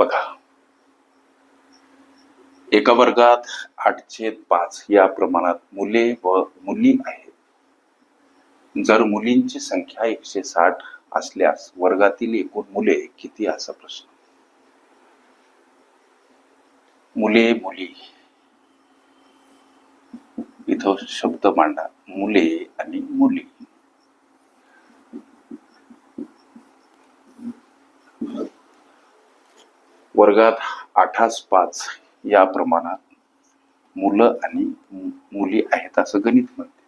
बघा. एका वर्गात आठशे पाच या प्रमाणात मुले व मुली आहेत. जर मुलींची संख्या एकशे साठ असल्यास वर्गातील एकूण मुले किती असा प्रश्न. मुले मुली. इथं शब्द मांडा. मुले आणि मुली. वर्गात आठास पाच या प्रमाणात मुलं आणि मुली आहेत असं गणित म्हणते.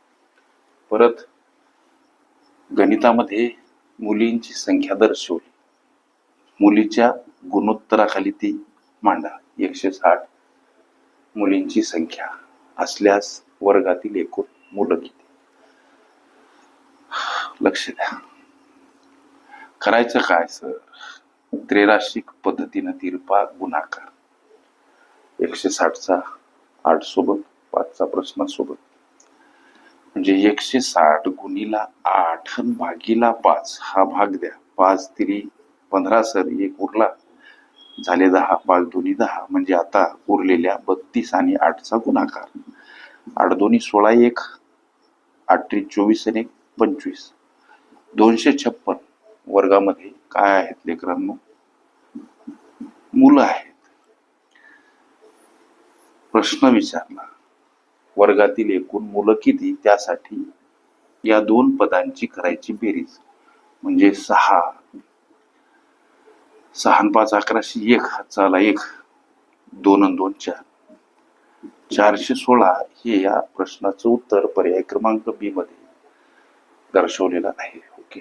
परत गणितामध्ये मुलींची संख्या दर्शवली. मुलीच्या गुणोत्तराखाली ती मांडा. एकशे साठ मुलींची संख्या असल्यास वर्गातील एकूण मुलं किती? लक्ष द्या. करायचं काय सर? त्रेराशिक पद्धतीनं तिरपा गुणाकार. एकशे साठचा आठ सोबत पाचचा प्रश्न सोबत. म्हणजे एकशे साठ गुणीला आठ अन भागीला पाच हा भाग द्या. पाच तिरी पंधरा सर एक उरला. झाले दहा पाच दोन्ही दहा. म्हणजे आता उरलेल्या बत्तीस आणि आठचा गुणाकार. आठ दोन्ही सोळा एक आठ चोवीस आणि एक पंचवीस. दोनशे छप्पन वर्गामध्ये काय आहेत लेकरांनो? मुलं आहेत. प्रश्न विचारला वर्गातील एकूण मुलं किती? त्यासाठी या दोन पदांची करायची बेरीज म्हणजे सहा. सहा पाच अकराशे एक हाताला एक दोन दोन चार. चारशे सोळा हे या प्रश्नाचं उत्तर पर्याय क्रमांक बी मध्ये दर्शवलेलं आहे. ओके.